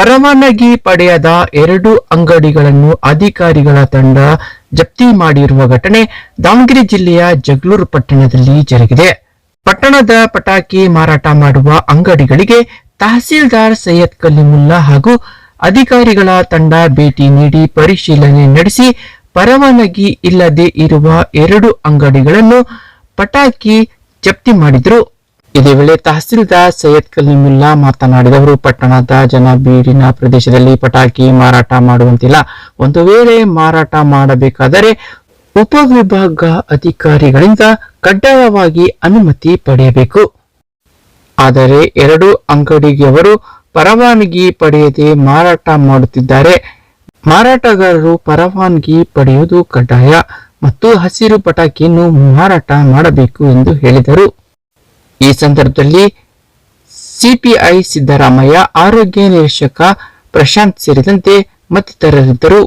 ಪರವಾನಗಿ ಪಡೆಯದ ಎರಡು ಅಂಗಡಿಗಳನ್ನು ಅಧಿಕಾರಿಗಳ ತಂಡ ಜಪ್ತಿ ಮಾಡಿರುವ ಘಟನೆ ದಾವಣಗೆರೆ ಜಿಲ್ಲೆಯ ಜಗಳೂರು ಪಟ್ಟಣದಲ್ಲಿ ಜರುಗಿದೆ. ಪಟ್ಟಣದ ಪಟಾಕಿ ಮಾರಾಟ ಮಾಡುವ ಅಂಗಡಿಗಳಿಗೆ ತಹಸೀಲ್ದಾರ್ ಸೈಯದ್ ಕಲಿಮುಲ್ಲಾ ಹಾಗೂ ಅಧಿಕಾರಿಗಳ ತಂಡ ಭೇಟಿ ನೀಡಿ ಪರಿಶೀಲನೆ ನಡೆಸಿ ಪರವಾನಗಿ ಇಲ್ಲದೆ ಇರುವ ಎರಡು ಅಂಗಡಿಗಳನ್ನು ಪಟಾಕಿ ಜಪ್ತಿ ಮಾಡಿದ್ರು. ಇದೇ ವೇಳೆ ತಹಸೀಲ್ದಾರ್ ಸೈಯದ್ ಕಲೀಮುಲ್ಲಾ ಮಾತನಾಡಿದವರು, ಪಟ್ಟಣದ ಜನ ಬೀಡಿನ ಪ್ರದೇಶದಲ್ಲಿ ಪಟಾಕಿ ಮಾರಾಟ ಮಾಡುವಂತಿಲ್ಲ. ಒಂದು ವೇಳೆ ಮಾರಾಟ ಮಾಡಬೇಕಾದರೆ ಉಪವಿಭಾಗ ಅಧಿಕಾರಿಗಳಿಂದ ಕಡ್ಡಾಯವಾಗಿ ಅನುಮತಿ ಪಡೆಯಬೇಕು. ಆದರೆ ಎರಡು ಅಂಗಡಿಗೆಯವರು ಪರವಾನಗಿ ಪಡೆಯದೆ ಮಾರಾಟ ಮಾಡುತ್ತಿದ್ದಾರೆ. ಮಾರಾಟಗಾರರು ಪರವಾನಗಿ ಪಡೆಯುವುದು ಕಡ್ಡಾಯ ಮತ್ತು ಹಸಿರು ಪಟಾಕಿಯನ್ನು ಮಾರಾಟ ಮಾಡಬೇಕು ಎಂದು ಹೇಳಿದರು. ಈ ಸಂದರ್ಭದಲ್ಲಿ ಸಿಪಿಐ ಸಿದ್ದರಾಮಯ್ಯ ಆರೋಗ್ಯ ನಿರೀಕ್ಷಕ ಪ್ರಶಾಂತ್ ಸೇರಿದಂತೆ ಮತ್ತಿತರರಿದ್ದರು.